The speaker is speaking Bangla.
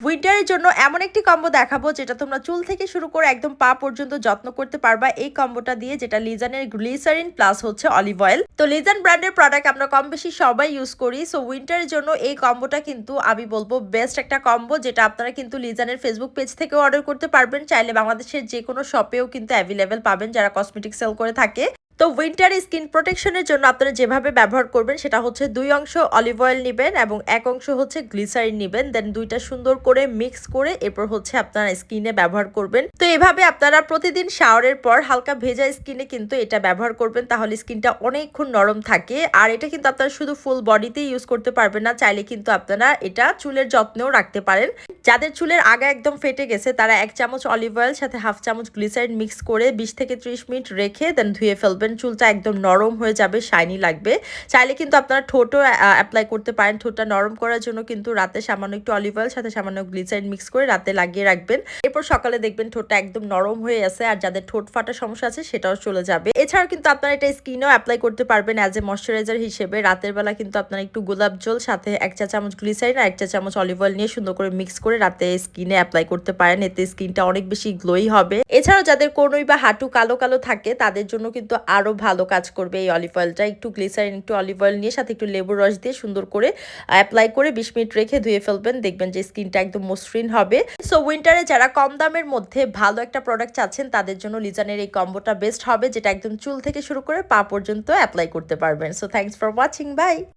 উইন্টারের জন্য এমন একটি কম্বো দেখাবো যেটা তোমরা চুল থেকে শুরু করে একদম পা পর্যন্ত যত্ন করতে পারবা। এই কম্বোটা দিয়ে যেটা লিজানের গ্লিসারিন প্লাস হচ্ছে অলিভ অয়েল তো লিজান ব্র্যান্ডের প্রোডাক্ট আমরা কম বেশি সবাই ইউজ করি। সো উইন্টারের জন্য এই কম্বোটা কিন্তু আমি বলব বেস্ট একটা কম্বো যেটা আপনারা কিন্তু লিজানের ফেসবুক পেজ থেকে অর্ডার করতে পারবেন। চাইলে বাংলাদেশের যে কোনো শপেও কিন্তু অ্যাভেলেবেল পাবেন যারা কসমেটিক সেল করে থাকে। তো উইন্টার স্কিন প্রোটেকশনের জন্য আপনারা যেভাবে ব্যবহার করবেন, সেটা হচ্ছে দুই অংশ অলিভ অয়েল নেবেন এবং এক অংশ হচ্ছে গ্লিসারিন নেবেন। দেন দুইটা সুন্দর করে মিক্স করে এরপর হচ্ছে আপনারা স্কিনে ব্যবহার করবেন। তো এভাবে আপনারা প্রতিদিন শাওয়ারের পর হালকা ভেজা স্কিনে কিন্তু এটা ব্যবহার করবেন, তাহলে স্কিনটা অনেকক্ষণ নরম থাকে। আর এটা কিন্তু আপনারা শুধু ফুল বডিতে ইউজ করতে পারবেন না, চাইলে কিন্তু আপনারা এটা চুলের যত্নেও রাখতে পারেন। যাদের চুলের আগা একদম ফেটে গেছে, তারা এক চামচ অলিভ অয়েল সাথে হাফ চামচ গ্লিসারিন মিক্স করে বিশ থেকে ত্রিশ মিনিট রেখে দেন ধুয়ে ফেলবেন। চুলটা একদম নরম হয়ে যাবে শাইনি লাগবে। চাইলে কিন্তু আপনারা ঠোঁটও অ্যাপ্লাই করতে পারেন। ঠোঁটটা নরম করার জন্য কিন্তু রাতে সামান্য একটু অলিভ অয়েল সাথে সামান্য গ্লিসারিন মিক্স করে রাতে লাগিয়ে রাখবেন। এরপর সকালে দেখবেন ঠোঁটটা একদম নরম হয়ে আছে আর যাদের ঠোঁট ফাটার সমস্যা আছে সেটাও চলে যাবে। এছাড়াও কিন্তু আপনারা এটা স্কিনেও অ্যাপ্লাই করতে পারবেন অ্যাজ এ ময়শ্চারাইজার হিসেবে। রাতের বেলা কিন্তু আপনারা একটু গোলাপ জল, সাথে এক চা চামচ গ্লিসারিন আর এক চা চামচ অলিভ অয়েল নিয়ে সুন্দর করে মিক্স করে রাতে স্কিনে অ্যাপ্লাই করতে পারেন। এতে স্কিনটা অনেক বেশি গ্লোই হবে। এছাড়াও যাদের কোনোই বা হাঁটু কালো কালো থাকে, তাদের জন্য কিন্তু আরও ভালো কাজ করবে এই অলিভ অয়েলটা একটু গ্লিসারিন একটু অলিভ অয়েল নিয়ে সাথে একটু লেবুর রস দিয়ে সুন্দর করে অ্যাপ্লাই করে বিশ মিনিট রেখে ধুয়ে ফেলবেন। দেখবেন যে স্কিনটা একদম মসৃণ হবে। সো উইন্টারে যারা কম দামের মধ্যে ভালো একটা প্রোডাক্ট চাচ্ছেন, তাদের জন্য লিজানের এই কম্বোটা বেস্ট হবে, যেটা একদম চুল থেকে শুরু করে পা পর্যন্ত অ্যাপ্লাই করতে পারবেন। So thanks for watching bye